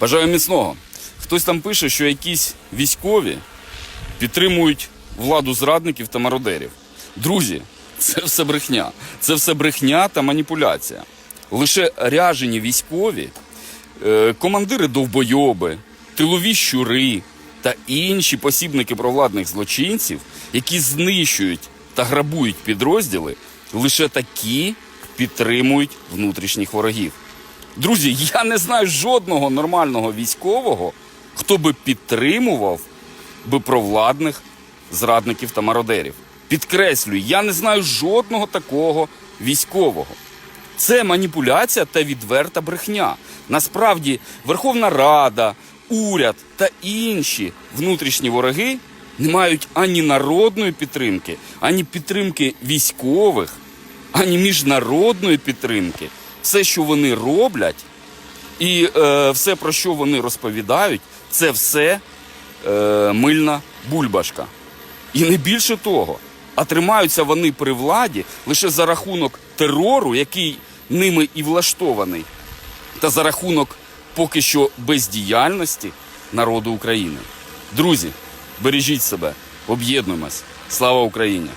Бажаю міцного. Хтось там пише, що якісь військові підтримують владу зрадників та мародерів. Друзі, це все брехня. Це все брехня та маніпуляція. Лише ряжені військові, е, командири довбойоби, тилові щури та інші посібники провладних злочинців, які знищують та грабують підрозділи, лише такі підтримують внутрішніх ворогів. Друзі, я не знаю жодного нормального військового, хто би підтримував би провладних зрадників та мародерів. Підкреслюю, я не знаю жодного такого військового. Це маніпуляція та відверта брехня. Насправді, Верховна Рада, уряд та інші внутрішні вороги не мають ані народної підтримки, ані підтримки військових, ані міжнародної підтримки. Все, що вони роблять, і е, все, про що вони розповідають, це все е, мильна бульбашка. І не більше того. А тримаються вони при владі лише за рахунок терору, який ними і влаштований, та за рахунок поки що бездіяльності народу України. Друзі, бережіть себе, об'єднуємось. Слава Україні!